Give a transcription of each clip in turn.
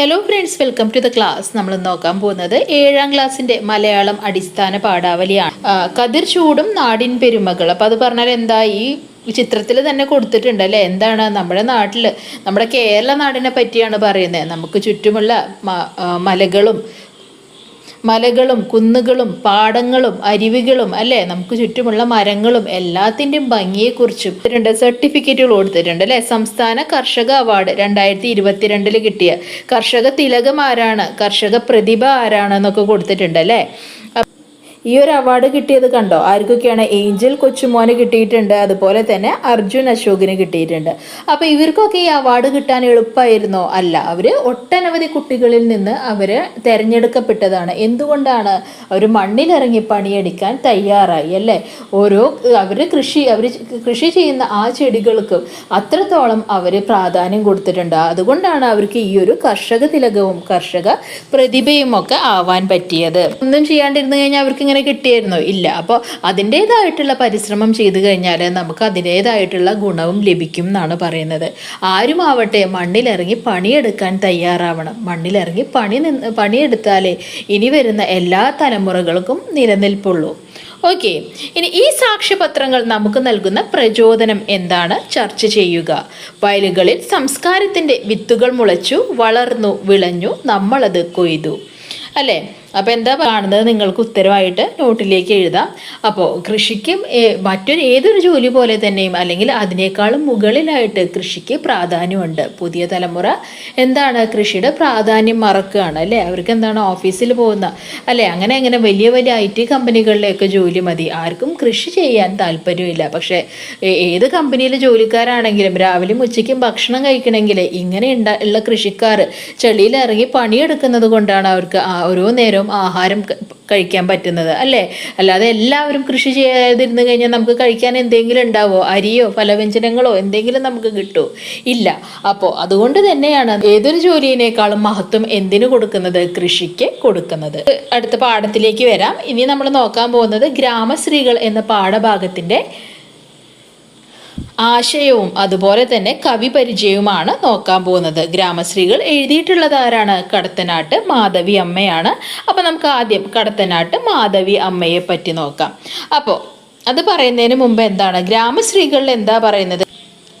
Hello friends welcome to the class നമ്മൾ നോക്കാൻ പോകുന്നത് ഏഴാം ക്ലാസ്സിന്റെ മലയാളം അടിസ്ഥാന പാഠാവലിയാണ്. കതിർ ചൂടും നാടിൻ പെരുമകൾ. അപ്പം അത് പറഞ്ഞാൽ എന്താ? ഈ ചിത്രത്തിൽ തന്നെ കൊടുത്തിട്ടുണ്ട് അല്ലേ? എന്താണ് നമ്മുടെ നാട്ടിൽ നമ്മുടെ കേരള നാടിനെ പറ്റിയാണ് പറയുന്നത്. നമുക്ക് ചുറ്റുമുള്ള മലകളും മലകളും കുന്നുകളും പാടങ്ങളും അരുവികളും അല്ലേ? നമുക്ക് ചുറ്റുമുള്ള മരങ്ങളും എല്ലാത്തിന്റെയും ഭംഗിയെക്കുറിച്ചും രണ്ട് സർട്ടിഫിക്കറ്റുകൾ കൊടുത്തിട്ടുണ്ട് അല്ലേ? സംസ്ഥാന കർഷക അവാർഡ് രണ്ടായിരത്തി ഇരുപത്തിരണ്ടിൽ കിട്ടിയ കർഷക തിലകം ആരാണ്? കർഷക പ്രതിഭ ആരാണ് എന്നൊക്കെ കൊടുത്തിട്ടുണ്ട് അല്ലേ? ഈ ഒരു അവാർഡ് കിട്ടിയത് കണ്ടോ? ആർക്കൊക്കെയാണ് ഏഞ്ചൽ കൊച്ചുമോന് കിട്ടിയിട്ടുണ്ട് അതുപോലെ തന്നെ അർജുൻ അശോകിന് കിട്ടിയിട്ടുണ്ട്. അപ്പോൾ ഇവർക്കൊക്കെ ഈ അവാർഡ് കിട്ടാൻ എളുപ്പമായിരുന്നോ അല്ല അവർ ഒട്ടനവധി കുട്ടികളിൽ നിന്ന് അവർ തിരഞ്ഞെടുക്കപ്പെട്ടതാണ്. എന്തുകൊണ്ടാണ്? അവർ മണ്ണിലിറങ്ങി പണിയെടുക്കാൻ തയ്യാറായി അല്ലേ? ഓരോ അവർ കൃഷി അവർ കൃഷി ചെയ്യുന്ന ആ ചെടികൾക്കും അത്രത്തോളം അവർ പ്രാധാന്യം കൊടുത്തിട്ടുണ്ട്. അതുകൊണ്ടാണ് അവർക്ക് ഈ ഒരു കർഷക തിലകവും കർഷക പ്രതിഭയും ഒക്കെ ആവാൻ പറ്റിയത്. ഒന്നും ചെയ്യാണ്ടിരുന്നു കഴിഞ്ഞാൽ അവർക്ക് ഇങ്ങനെ കിട്ടിയായിരുന്നോ? ഇല്ല. അപ്പോൾ അതിന്റേതായിട്ടുള്ള പരിശ്രമം ചെയ്തു കഴിഞ്ഞാൽ നമുക്ക് അതിന്റേതായിട്ടുള്ള ഗുണവും ലഭിക്കും എന്നാണ് പറയുന്നത്. ആരും ആവട്ടെ മണ്ണിലിറങ്ങി പണിയെടുക്കാൻ തയ്യാറാവണം. മണ്ണിലിറങ്ങി പണി നിന്ന് പണിയെടുത്താലേ ഇനി വരുന്ന എല്ലാ തലമുറകൾക്കും നിലനിൽപ്പുള്ളൂ. ഓക്കെ. ഇനി ഈ സാക്ഷ്യപത്രങ്ങൾ നമുക്ക് നൽകുന്ന പ്രചോദനം എന്താണ്? ചർച്ച ചെയ്യുക. വയലുകളിൽ സംസ്കാരത്തിന്റെ വിത്തുകൾ മുളച്ചു വളർന്നു വിളഞ്ഞു നമ്മളത് കൊയ്തു. അല്ലേ? അപ്പോൾ എന്താ കാണുന്നത്? നിങ്ങൾക്ക് ഉത്തരവായിട്ട് നോട്ടിലേക്ക് എഴുതാം. അപ്പോൾ കൃഷിക്കും മറ്റൊരു ഏതൊരു ജോലി പോലെ തന്നെയും അല്ലെങ്കിൽ അതിനേക്കാളും മുകളിലായിട്ട് കൃഷിക്ക് പ്രാധാന്യമുണ്ട്. പുതിയ തലമുറ എന്താണ് കൃഷിയുടെ പ്രാധാന്യം മറക്കുകയാണ് അല്ലേ? അവർക്ക് എന്താണ് ഓഫീസിൽ പോകുന്ന അല്ലേ? അങ്ങനെ അങ്ങനെ വലിയ വലിയ ഐ ടി കമ്പനികളിലേക്ക് ജോലി മതി. ആർക്കും കൃഷി ചെയ്യാൻ താല്പര്യമില്ല. പക്ഷേ ഏത് കമ്പനിയിലെ ജോലിക്കാരാണെങ്കിലും രാവിലെയും ഉച്ചയ്ക്കും ഭക്ഷണം കഴിക്കണമെങ്കിൽ ഇങ്ങനെ ഉള്ള കൃഷിക്കാർ ചെളിയിൽ ഇറങ്ങി പണിയെടുക്കുന്നത് കൊണ്ടാണ് അവർക്ക് ഓരോ നേരവും ആഹാരം കഴിക്കാൻ പറ്റുന്നത് അല്ലേ? അല്ലാതെ എല്ലാവരും കൃഷി ചെയ്യാതിരുന്ന് കഴിഞ്ഞാൽ നമുക്ക് കഴിക്കാൻ എന്തെങ്കിലും ഉണ്ടാവോ? അരിയോ ഫലവ്യഞ്ജനങ്ങളോ എന്തെങ്കിലും നമുക്ക് കിട്ടുമോ ഇല്ല. അപ്പോൾ അതുകൊണ്ട് തന്നെയാണ് ഏതൊരു ജോലിയിനേക്കാളും മഹത്വം എന്തിനു കൊടുക്കുന്നത്? കൃഷിക്ക് കൊടുക്കുന്നത്. അടുത്ത പാഠത്തിലേക്ക് വരാം. ഇനി നമ്മൾ നോക്കാൻ പോകുന്നത് ഗ്രാമശ്രീകൾ എന്ന പാഠഭാഗത്തിന്റെ ആശയവും അതുപോലെ തന്നെ കവി പരിചയവുമാണ് നോക്കാൻ പോകുന്നത്. ഗ്രാമശ്രീകൾ എഴുതിയിട്ടുള്ളത് ആരാണ്? കടത്തനാട്ട് മാധവി അമ്മയാണ്. അപ്പോൾ നമുക്ക് ആദ്യം കടത്തനാട്ട് മാധവി അമ്മയെ പറ്റി നോക്കാം. അപ്പോൾ അത് പറയുന്നതിന് മുമ്പ് എന്താണ്? ഗ്രാമശ്രീകളിൽ എന്താ പറയുന്നത്?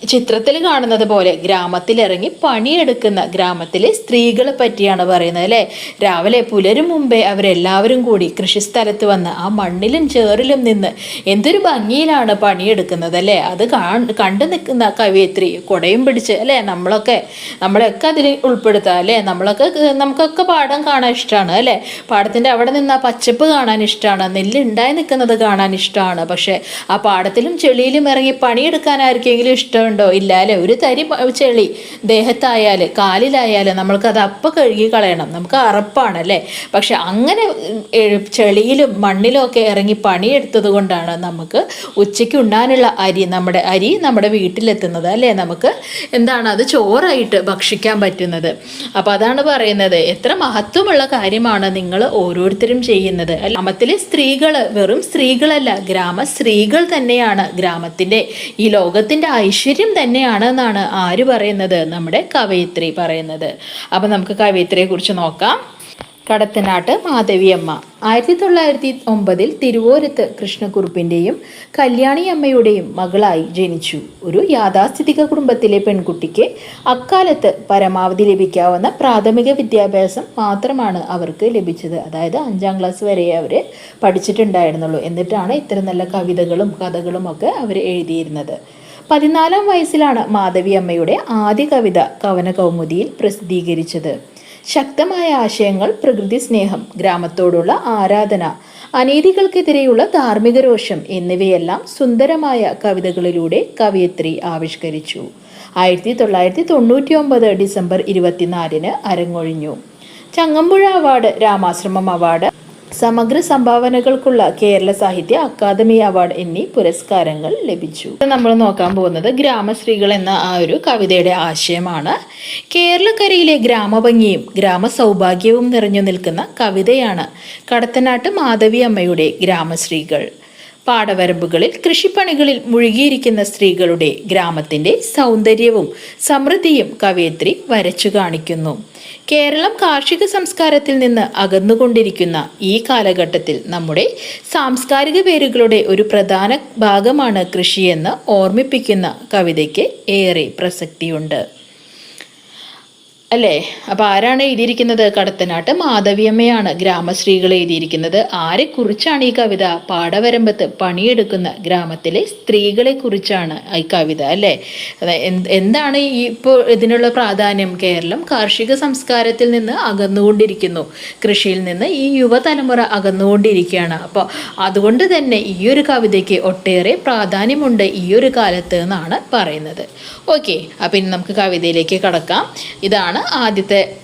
ചിത്രത്തിൽ കാണുന്നത് പോലെ ഗ്രാമത്തിലിറങ്ങി പണിയെടുക്കുന്ന ഗ്രാമത്തിലെ സ്ത്രീകളെ പറ്റിയാണ് പറയുന്നത് അല്ലേ? രാവിലെ പുലരും മുമ്പേ അവരെല്ലാവരും കൂടി കൃഷിസ്ഥലത്ത് വന്ന് ആ മണ്ണിലും ചേറിലും നിന്ന് എന്തൊരു ഭംഗിയിലാണ് പണിയെടുക്കുന്നത് അല്ലേ? അത് കണ്ടു നിൽക്കുന്ന കവിയത്രി കൊടയും പിടിച്ച് അല്ലേ? നമ്മളൊക്കെ നമ്മളെയൊക്കെ അതിൽ ഉൾപ്പെടുത്താം അല്ലേ? നമ്മളൊക്കെ നമുക്കൊക്കെ പാടം കാണാൻ ഇഷ്ടമാണ് അല്ലേ? പാടത്തിന്റെ അവിടെ നിന്ന് ആ പച്ചപ്പ് കാണാൻ ഇഷ്ടമാണ് നെല്ലുണ്ടായി നിൽക്കുന്നത് കാണാൻ ഇഷ്ടമാണ് പക്ഷേ ആ പാടത്തിലും ചെളിയിലും ഇറങ്ങി പണിയെടുക്കാൻ ആർക്കെങ്കിലും ഇഷ്ടമുണ്ടോ ഇല്ല അല്ലേ? ഒരു തരി ചെളി ദേഹത്തായാൽ കാലിലായാൽ നമ്മൾക്കത് അപ്പം കഴുകി കളയണം. നമുക്ക് അറപ്പാണ് അല്ലേ? പക്ഷെ അങ്ങനെ ചെളിയിലും മണ്ണിലും ഒക്കെ ഇറങ്ങി പണിയെടുത്തത് കൊണ്ടാണ് നമുക്ക് ഉച്ചയ്ക്ക് ഉണ്ണാനുള്ള അരി നമ്മുടെ അരി നമ്മുടെ വീട്ടിലെത്തുന്നത് അല്ലേ? നമുക്ക് എന്താണ് അത് ചോറായിട്ട് ഭക്ഷിക്കാൻ പറ്റുന്നത്. അപ്പോൾ അതാണ് പറയുന്നത്. എത്ര മഹത്വമുള്ള കാര്യമാണ് നിങ്ങൾ ഓരോരുത്തരും ചെയ്യുന്നത്. ഗ്രാമത്തിലെ സ്ത്രീകൾ വെറും സ്ത്രീകളല്ല ഗ്രാമ സ്ത്രീകൾ തന്നെയാണ് ഗ്രാമത്തിന്റെ ഈ ലോകത്തിന്റെ ഐശ്വര്യം തന്നെയാണ് എന്നാണ് ആര് പറയുന്നത്? നമ്മുടെ കവയിത്രി പറയുന്നത്. അപ്പം നമുക്ക് കവയിത്രിയെ കുറിച്ച് നോക്കാം. കടത്തനാട്ട് മാധവിയമ്മ. ആയിരത്തി തൊള്ളായിരത്തി ഒമ്പതിൽ തിരുവോരത്ത് കൃഷ്ണക്കുറുപ്പിന്റെയും കല്യാണിയമ്മയുടെയും മകളായി ജനിച്ചു. ഒരു യാഥാസ്ഥിതിക കുടുംബത്തിലെ പെൺകുട്ടിക്ക് അക്കാലത്ത് പരമാവധി ലഭിക്കാവുന്ന പ്രാഥമിക വിദ്യാഭ്യാസം മാത്രമാണ് അവർക്ക് ലഭിച്ചത്. അതായത് അഞ്ചാം ക്ലാസ് വരെ അവർ പഠിച്ചിട്ടുണ്ടായിരുന്നുള്ളൂ. എന്നിട്ടാണ് ഇത്ര നല്ല കവിതകളും കഥകളും ഒക്കെ അവർ എഴുതിയിരുന്നത്. പതിനാലാം വയസ്സിലാണ് മാധവി അമ്മയുടെ ആദ്യ കവിത കവന കൗമുദിയിൽ പ്രസിദ്ധീകരിച്ചത്. ശക്തമായ ആശയങ്ങൾ പ്രകൃതി സ്നേഹം ഗ്രാമത്തോടുള്ള ആരാധന അനീതികൾക്കെതിരെയുള്ള ധാർമ്മിക രോഷം എന്നിവയെല്ലാം സുന്ദരമായ കവിതകളിലൂടെ കവയത്രി ആവിഷ്കരിച്ചു. ആയിരത്തി തൊള്ളായിരത്തി തൊണ്ണൂറ്റി ഒമ്പത് ഡിസംബർ ഇരുപത്തിനാലിന് അരങ്ങൊഴിഞ്ഞു. ചങ്ങമ്പുഴ അവാർഡ് രാമാശ്രമം അവാർഡ് സമഗ്ര സംഭാവനകൾക്കുള്ള കേരള സാഹിത്യ അക്കാദമി അവാർഡ് എന്നീ പുരസ്കാരങ്ങൾ ലഭിച്ചു. നമ്മൾ നോക്കാൻ പോകുന്നത് ഗ്രാമശ്രീകൾ എന്ന ആ ഒരു കവിതയുടെ ആശയമാണ്. കേരളക്കരയിലെ ഗ്രാമഭംഗിയും ഗ്രാമ സൗഭാഗ്യവും നിറഞ്ഞു നിൽക്കുന്ന കവിതയാണ് കടത്തനാട്ട് മാധവി അമ്മയുടെ ഗ്രാമശ്രീകൾ. പാടവരമ്പുകളിൽ കൃഷിപ്പണികളിൽ മുഴുകിയിരിക്കുന്ന സ്ത്രീകളുടെ ഗ്രാമത്തിന്റെ സൗന്ദര്യവും സമൃദ്ധിയും കവയത്രി വരച്ചു കാണിക്കുന്നു. കേരളം കാർഷിക സംസ്കാരത്തിൽ നിന്ന് അകന്നുകൊണ്ടിരിക്കുന്ന ഈ കാലഘട്ടത്തിൽ നമ്മുടെ സാംസ്കാരിക പേരുകളുടെ ഒരു പ്രധാന ഭാഗമാണ് കൃഷിയെന്ന് ഓർമ്മിപ്പിക്കുന്ന കവിതയ്ക്ക് ഏറെ പ്രസക്തിയുണ്ട്. അല്ലേ? അപ്പൊ ആരാണ് എഴുതിയിരിക്കുന്നത്? കടത്തനാട്ട് മാധവിയമ്മയാണ്. ഗ്രാമശ്രീകൾ എഴുതിയിരിക്കുന്നത്. ആരെക്കുറിച്ചാണ് ഈ കവിത? പാടവരമ്പത്ത് പണിയെടുക്കുന്ന ഗ്രാമത്തിലെ സ്ത്രീകളെ കുറിച്ചാണ് ഈ കവിത അല്ലേ? എന്താണ് ഈ ഇപ്പോൾ ഇതിനുള്ള പ്രാധാന്യം? കേരളം കാർഷിക സംസ്കാരത്തിൽ നിന്ന് അകന്നുകൊണ്ടിരിക്കുന്നു. കൃഷിയിൽ നിന്ന് ഈ യുവതലമുറ അകന്നുകൊണ്ടിരിക്കുകയാണ്. അപ്പോൾ അതുകൊണ്ട് തന്നെ ഈ ഒരു കവിതയ്ക്ക് ഒട്ടേറെ പ്രാധാന്യമുണ്ട് ഈ ഒരു കാലത്ത് എന്നാണ് പറയുന്നത്. ഓക്കെ അപ്പം ഇനി നമുക്ക് കവിതയിലേക്ക് കടക്കാം. ഇതാണ് ആദ്യത്തെ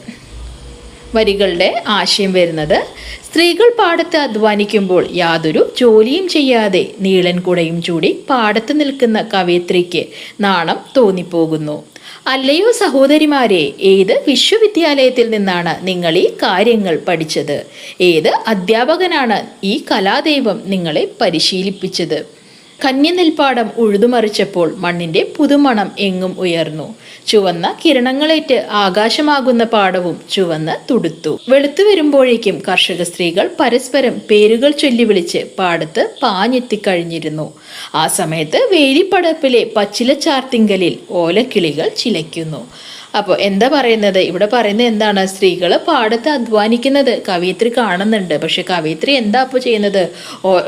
വരികളുടെ ആശയം വരുന്നത്. സ്ത്രീകൾ പാടത്ത് അധ്വാനിക്കുമ്പോൾ യാതൊരു ജോലിയും ചെയ്യാതെ നീളൻ കുടയും ചൂടി പാടത്ത് നിൽക്കുന്ന കവയത്രിക്ക് നാണം തോന്നിപ്പോകുന്നു. അല്ലയോ സഹോദരിമാരെ ഏത് വിശ്വവിദ്യാലയത്തിൽ നിന്നാണ് നിങ്ങൾ ഈ കാര്യങ്ങൾ പഠിച്ചത്? ഏത് അധ്യാപകനാണ് ഈ കലാദൈവം നിങ്ങളെ പരിശീലിപ്പിച്ചത്? കന്യനെൽപ്പാടം ഉഴുതുമറിച്ചപ്പോൾ മണ്ണിന്റെ പുതുമണം എങ്ങും ഉയർന്നു. ചുവന്ന കിരണങ്ങളേറ്റ് ആകാശമാകുന്ന പാടവും ചുവന്ന് തുടുത്തു. വെളുത്തു വരുമ്പോഴേക്കും കർഷക സ്ത്രീകൾ പരസ്പരം പേരുകൾ ചൊല്ലി വിളിച്ച് പാടത്ത് പാഞ്ഞെത്തിക്കഴിഞ്ഞിരുന്നു. ആ സമയത്ത് വേലിപ്പടപ്പിലെ പച്ചിലച്ചാർത്തിങ്കലിൽ ഓലക്കിളികൾ ചിലയ്ക്കുന്നു. അപ്പോൾ എന്താ പറയുന്നത്? ഇവിടെ പറയുന്നത് എന്താണ്? സ്ത്രീകൾ പാടത്ത് അധ്വാനിക്കുന്നത്. കവിയത്രി കാണുന്നുണ്ട്. പക്ഷെ കവിയത്രി എന്താ അപ്പോൾ ചെയ്യുന്നത്?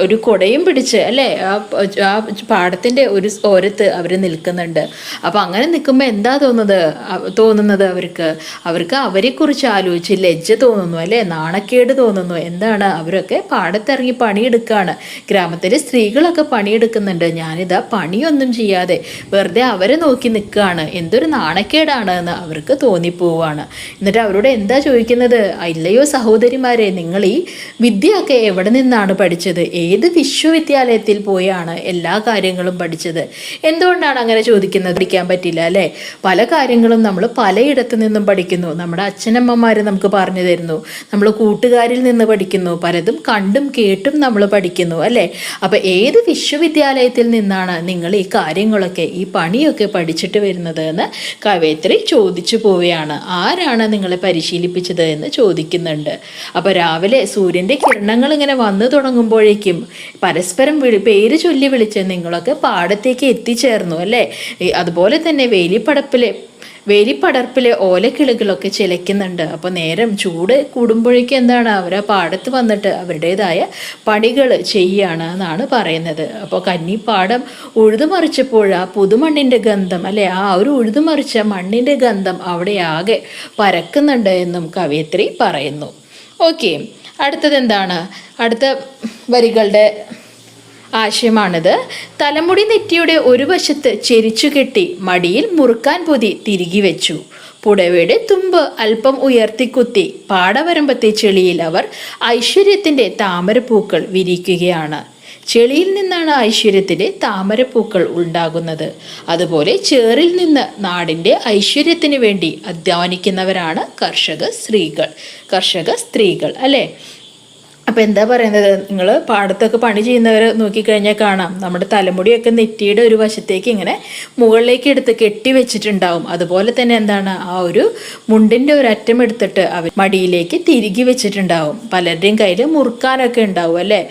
ഒരു കൊടയും പിടിച്ച് അല്ലേ? ആ പാടത്തിന്റെ ഒരു ഓരത്ത് അവർ നിൽക്കുന്നുണ്ട്. അപ്പോൾ അങ്ങനെ നിൽക്കുമ്പോൾ എന്താ തോന്നുന്നത്? തോന്നുന്നത് അവർക്ക്? അവർക്ക് അവരെക്കുറിച്ച് ആലോചിച്ച് ലജ്ജ തോന്നുന്നു അല്ലേ? നാണക്കേട് തോന്നുന്നു. എന്താണ്? അവരൊക്കെ പാടത്തിറങ്ങി പണിയെടുക്കുകയാണ് ഗ്രാമത്തിലെ സ്ത്രീകളൊക്കെ പണിയെടുക്കുന്നുണ്ട്. ഞാനിതാ പണിയൊന്നും ചെയ്യാതെ വെറുതെ അവരെ നോക്കി നിൽക്കുകയാണ്. എന്തൊരു നാണക്കേടാണ് എന്ന് അവർക്ക് തോന്നിപ്പോവാണ്. എന്നിട്ട് അവരോട് എന്താ ചോദിക്കുന്നത്? അല്ലയോ സഹോദരിമാരെ നിങ്ങൾ ഈ വിദ്യയൊക്കെ എവിടെ നിന്നാണ് പഠിച്ചത്? ഏത് വിശ്വവിദ്യാലയത്തിൽ പോയാണ് എല്ലാ കാര്യങ്ങളും പഠിച്ചത്? എന്തുകൊണ്ടാണ് അങ്ങനെ ചോദിക്കുന്നത്? പഠിക്കാൻ പറ്റില്ല അല്ലേ? പല കാര്യങ്ങളും നമ്മൾ പലയിടത്തു നിന്നും പഠിക്കുന്നു. നമ്മുടെ അച്ഛനമ്മമാർ നമുക്ക് പറഞ്ഞു തരുന്നു. നമ്മൾ കൂട്ടുകാരിൽ നിന്ന് പഠിക്കുന്നു. പലതും കണ്ടും കേട്ടും നമ്മൾ പഠിക്കുന്നു അല്ലേ? അപ്പം ഏത് വിശ്വവിദ്യാലയത്തിൽ നിന്നാണ് നിങ്ങൾ ഈ കാര്യങ്ങളൊക്കെ ഈ പണിയൊക്കെ പഠിച്ചിട്ട് വരുന്നത് എന്ന് കവയത്രി ചോദിച്ചു. പോവുകയാണ്. ആരാണ് നിങ്ങളെ പരിശീലിപ്പിച്ചത് എന്ന് ചോദിക്കുന്നുണ്ട്. അപ്പോൾ രാവിലെ സൂര്യന്റെ കിരണങ്ങൾ ഇങ്ങനെ വന്നു തുടങ്ങുമ്പോഴേക്കും പരസ്പരം വിളി പേര് ചൊല്ലി വിളിച്ച് നിങ്ങളൊക്കെ പാടത്തേക്ക് എത്തിച്ചേർന്നു അല്ലേ? അതുപോലെ തന്നെ വേലിപ്പടപ്പിലെ വേലിപ്പടർപ്പിലെ ഓലക്കിളികളൊക്കെ ചിലയ്ക്കുന്നുണ്ട്. അപ്പോൾ നേരം ചൂട് കൂടുമ്പോഴേക്കും എന്താണ്? അവർ ആ പാടത്ത് വന്നിട്ട് അവരുടേതായ പണികൾ ചെയ്യുകയാണ് എന്നാണ് പറയുന്നത്. അപ്പോൾ കന്നിപ്പാടം ഉഴുതുമറിച്ചപ്പോൾ ആ പുതുമണ്ണിന്റെ ഗന്ധം അല്ലെ? ആ ഒരു ഉഴുതുമറിച്ച മണ്ണിന്റെ ഗന്ധം അവിടെ ആകെ പരക്കുന്നുണ്ട് എന്നും കവയത്രി പറയുന്നു. ഓക്കെ. അടുത്തത് എന്താണ്? അടുത്ത വരികളുടെ ആശയമാണിത്. തലമുടി നെറ്റിയുടെ ഒരു വശത്ത് ചെരിച്ചു കെട്ടി മടിയിൽ മുറുക്കാൻ പൊതി തിരികെ വെച്ചു. പുടവയുടെ തുമ്പ് അല്പം ഉയർത്തിക്കുത്തി പാടവരമ്പത്തെ ചെളിയിൽ അവർ ഐശ്വര്യത്തിന്റെ താമരപ്പൂക്കൾ വിരിക്കുകയാണ്. ചെളിയിൽ നിന്നാണ് ഐശ്വര്യത്തിന്റെ താമരപ്പൂക്കൾ ഉണ്ടാകുന്നത്. അതുപോലെ ചേറിൽ നിന്ന് നാടിന്റെ ഐശ്വര്യത്തിന് വേണ്ടി അധ്വാനിക്കുന്നവരാണ് കർഷക സ്ത്രീകൾ. കർഷക സ്ത്രീകൾ അല്ലേ? അപ്പോൾ എന്താ പറയുന്നത്? നിങ്ങൾ പാടത്തൊക്കെ പണി ചെയ്യുന്നവർ നോക്കിക്കഴിഞ്ഞാൽ കാണാം. നമ്മുടെ തലമുടിയൊക്കെ നെറ്റിയുടെ ഒരു വശത്തേക്ക് ഇങ്ങനെ മുകളിലേക്ക് എടുത്ത് കെട്ടി വെച്ചിട്ടുണ്ടാവും. അതുപോലെ തന്നെ എന്താണ്? ആ ഒരു മുണ്ടിന്റെ ഒരു അറ്റം എടുത്തിട്ട് അവർ മടിയിലേക്ക് തിരികെ വെച്ചിട്ടുണ്ടാവും. പലരുടെയും കയ്യിൽ മുറുക്കാനൊക്കെ ഉണ്ടാവും അല്ലേ?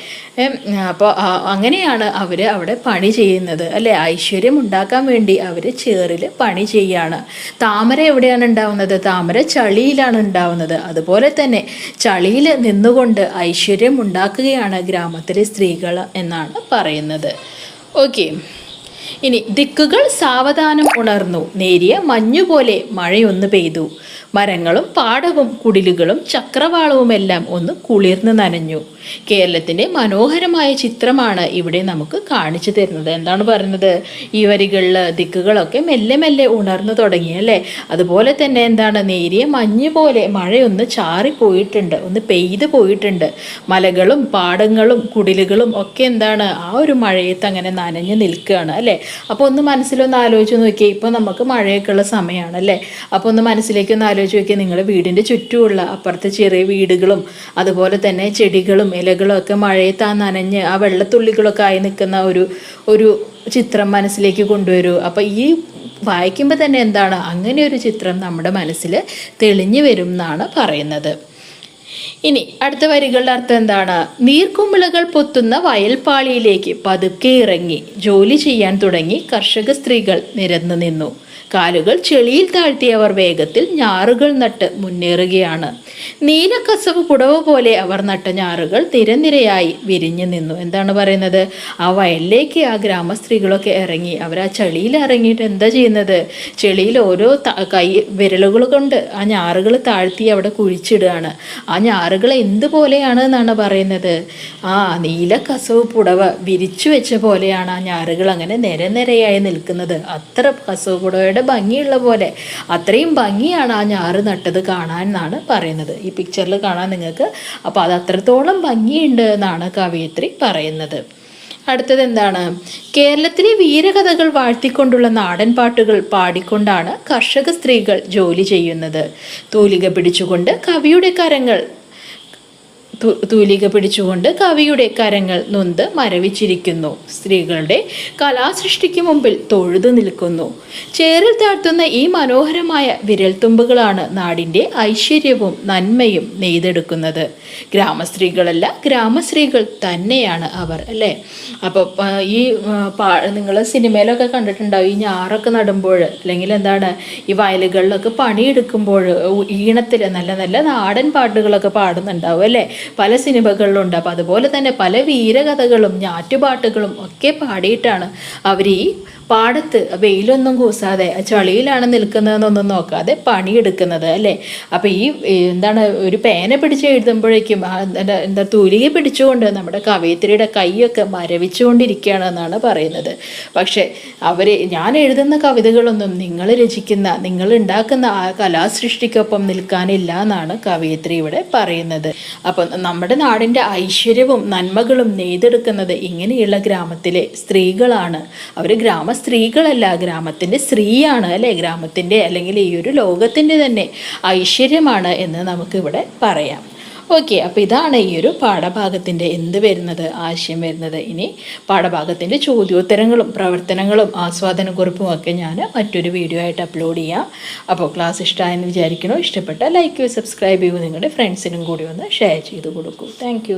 അപ്പോൾ അങ്ങനെയാണ് അവർ അവിടെ പണി ചെയ്യുന്നത്. അല്ലേ? ഐശ്വര്യം ഉണ്ടാക്കാൻ വേണ്ടി അവർ ചേറിൽ പണി ചെയ്യാണ്. താമര എവിടെയാണ് ഉണ്ടാവുന്നത്? താമര ചളിയിലാണ് ഉണ്ടാവുന്നത്. അതുപോലെ തന്നെ ചളിയിൽ നിന്നുകൊണ്ട് ഐശ്വര്യം ഉണ്ടാക്കുകയാണ് ഗ്രാമത്തിലെ സ്ത്രീകൾ എന്നാണ് പറയുന്നത്. ഓക്കെ. ഇനി ദിക്കുകൾ സാവധാനം ഉണർന്നു. നേരിയ മഞ്ഞുപോലെ മഴയൊന്ന് പെയ്തു. മരങ്ങളും പാടവും കുടിലുകളും ചക്രവാളവുമെല്ലാം ഒന്ന് കുളിർന്ന് നനഞ്ഞു. കേരളത്തിന്റെ മനോഹരമായ ചിത്രമാണ് ഇവിടെ നമുക്ക് കാണിച്ചു തരുന്നത്. എന്താണ് പറയുന്നത്? ഈ വരികളിൽ ദിക്കുകളൊക്കെ മെല്ലെ മെല്ലെ ഉണർന്നു തുടങ്ങി അല്ലേ? അതുപോലെ തന്നെ എന്താണ്? നേരിയ മഞ്ഞ് പോലെ മഴയൊന്ന് ചാറിപ്പോയിട്ടുണ്ട് ഒന്ന് പെയ്തു പോയിട്ടുണ്ട്. മലകളും പാടങ്ങളും കുടിലുകളും ഒക്കെ എന്താണ്? ആ ഒരു മഴയത്ത് അങ്ങനെ നനഞ്ഞു നിൽക്കുകയാണ് അല്ലേ? അപ്പോൾ ഒന്ന് മനസ്സിലൊന്ന് ആലോചിച്ച് നോക്കിയാൽ ഇപ്പോൾ നമുക്ക് മഴയൊക്കെ ഉള്ള സമയമാണല്ലേ അപ്പോൾ ഒന്ന് മനസ്സിലേക്ക് ഒന്ന് ആലോചിച്ച് നോക്കിയാൽ നിങ്ങളുടെ വീടിന്റെ ചുറ്റുമുള്ള അപ്പുറത്തെ ചെറിയ വീടുകളും അതുപോലെ തന്നെ ചെടികളും ഇലകളും ഒക്കെ മഴയത്ത് ആ നനഞ്ഞ് ആ വെള്ളത്തുള്ളികളൊക്കെ ആയി നിൽക്കുന്ന ഒരു ഒരു ചിത്രം മനസ്സിലേക്ക് കൊണ്ടുവരൂ. അപ്പോൾ ഈ വായിക്കുമ്പോൾ തന്നെ എന്താണ്? അങ്ങനെ ഒരു ചിത്രം നമ്മുടെ മനസ്സിൽ തെളിഞ്ഞു വരും എന്നാണ് പറയുന്നത്. ഇനി അടുത്ത വരികളുടെ അർത്ഥം എന്താണ്? നീർക്കുമ്പിളകൾ പൊത്തുന്ന വയൽപ്പാളിയിലേക്ക് പതുക്കെ ഇറങ്ങി ജോലി ചെയ്യാൻ തുടങ്ങി കർഷക സ്ത്രീകൾ നിരന്നു നിന്നു. കാലുകൾ ചെളിയിൽ താഴ്ത്തിയവർ വേഗത്തിൽ ഞാറുകൾ നട്ട് മുന്നേറുകയാണ്. നീലക്കസവ് പുടവ പോലെ അവർ നട്ട ഞാറുകൾ തിരനിരയായി വിരിഞ്ഞു നിന്നു. എന്താണ് പറയുന്നത്? ആ വയലിലേക്ക് ആ ഗ്രാമ സ്ത്രീകളൊക്കെ ഇറങ്ങി. അവർ ആ ചെളിയിൽ ഇറങ്ങിയിട്ട് എന്താ ചെയ്യുന്നത്? ചെളിയിൽ ഓരോ കൈ വിരലുകൾ കൊണ്ട് ആ ഞാറുകൾ താഴ്ത്തി അവിടെ കുഴിച്ചിടുകയാണ്. ആ ഞാറുകൾ എന്തുപോലെയാണ് എന്നാണ് പറയുന്നത്? ആ നീല കസവ് പുടവ വിരിച്ചു വെച്ച പോലെയാണ് ആ ഞാറുകൾ അങ്ങനെ നിരനിരയായി നിൽക്കുന്നത്. അത്ര കസവ് പുടവയുടെ ഭംഗിയുള്ള പോലെ. അത്രയും ഭംഗിയാണ് ആ ഞാറ് നട്ടത് കാണാൻ എന്നാണ് പറയുന്നത്. ഈ പിക്ചറിൽ കാണാൻ നിങ്ങൾക്ക് അപ്പോൾ അത് അത്രത്തോളം ഭംഗിയുണ്ട് എന്നാണ് കവയിത്രി പറയുന്നത്. അടുത്തത് എന്താണ്? കേരളത്തിലെ വീരകഥകൾ വാഴ്ത്തിക്കൊണ്ടുള്ള നാടൻ പാട്ടുകൾ പാടിക്കൊണ്ടാണ് കർഷക സ്ത്രീകൾ ജോലി ചെയ്യുന്നത്. തൂലിക പിടിച്ചുകൊണ്ട് കവിയുടെ കരങ്ങൾ തൂലിക പിടിച്ചുകൊണ്ട് കവിയുടെ കരങ്ങൾ നൊന്ത് മരവിച്ചിരിക്കുന്നു. സ്ത്രീകളുടെ കലാസൃഷ്ടിക്ക് മുമ്പിൽ തൊഴുതു നിൽക്കുന്നു. ചേറിൽ താഴ്ത്തുന്ന ഈ മനോഹരമായ വിരൽത്തുമ്പുകളാണ് നാടിന്റെ ഐശ്വര്യവും നന്മയും നെയ്തെടുക്കുന്നത്. ഗ്രാമസ്ത്രീകളല്ല ഗ്രാമസ്ത്രീകൾ തന്നെയാണ് അവർ അല്ലേ? അപ്പോൾ ഈ പാ നിങ്ങൾ സിനിമയിലൊക്കെ കണ്ടിട്ടുണ്ടാവും ഈ ഞാറൊക്കെ നടുമ്പോൾ അല്ലെങ്കിൽ എന്താണ് ഈ വയലുകളിലൊക്കെ പണിയെടുക്കുമ്പോൾ ഈണത്തിൽ നല്ല നല്ല നാടൻ പാട്ടുകളൊക്കെ പാടുന്നുണ്ടാവും അല്ലേ? പല സിനിമകളിലുണ്ട് അപ്പോൾ അതുപോലെ തന്നെ പല വീരകഥകളും ഞാറ്റുപാട്ടുകളും ഒക്കെ പാടിയിട്ടാണ് അവർ ഈ പാടത്ത് വെയിലൊന്നും കൂസാതെ ചളിയിലാണ് നിൽക്കുന്നതെന്നൊന്നും നോക്കാതെ പണിയെടുക്കുന്നത് അല്ലേ? അപ്പോൾ ഈ എന്താണ് ഒരു പേന പിടിച്ച് എഴുതുമ്പോഴേക്കും എന്താ തൂലിക പിടിച്ചുകൊണ്ട് നമ്മുടെ കവയിത്രിയുടെ കൈയൊക്കെ മരവിച്ചുകൊണ്ടിരിക്കുകയാണ് എന്നാണ് പറയുന്നത്. പക്ഷേ അവർ ഞാൻ എഴുതുന്ന കവിതകളൊന്നും നിങ്ങൾ രചിക്കുന്ന നിങ്ങൾ ഉണ്ടാക്കുന്ന ആ കലാസൃഷ്ടിക്കൊപ്പം നിൽക്കാനില്ല എന്നാണ് കവയിത്രി ഇവിടെ പറയുന്നത്. അപ്പം നമ്മുടെ നാടിന്റെ ഐശ്വര്യവും നന്മകളും നെയ്തെടുക്കുന്നത് ഇങ്ങനെയുള്ള ഗ്രാമത്തിലെ സ്ത്രീകളാണ്. അവർ ഗ്രാമ സ്ത്രീകളല്ല ഗ്രാമത്തിന്റെ സ്ത്രീയാണ് അല്ലേ? ഗ്രാമത്തിന്റെ അല്ലെങ്കിൽ ഈ ഒരു ലോകത്തിന്റെ തന്നെ ഐശ്വര്യമാണ് എന്ന് നമുക്കിവിടെ പറയാം. ഓക്കെ അപ്പോൾ ഇതാണ് ഈ ഒരു പാഠഭാഗത്തിന്റെ എന്ത് വരുന്നത് ആശയം വരുന്നത്. ഇനി പാഠഭാഗത്തിന്റെ ചോദ്യോത്തരങ്ങളും പ്രവർത്തനങ്ങളും ആസ്വാദനക്കുറിപ്പും ഒക്കെ ഞാൻ മറ്റൊരു വീഡിയോ ആയിട്ട് അപ്ലോഡ് ചെയ്യാം. അപ്പോൾ ക്ലാസ് ഇഷ്ടമായെന്ന് വിചാരിക്കണോ ഇഷ്ടപ്പെട്ട ലൈക്ക് ചെയ്യുക സബ്സ്ക്രൈബ് ചെയ്യൂ. നിങ്ങളുടെ ഫ്രണ്ട്സിനും കൂടി ഒന്ന് ഷെയർ ചെയ്ത് കൊടുക്കൂ. താങ്ക്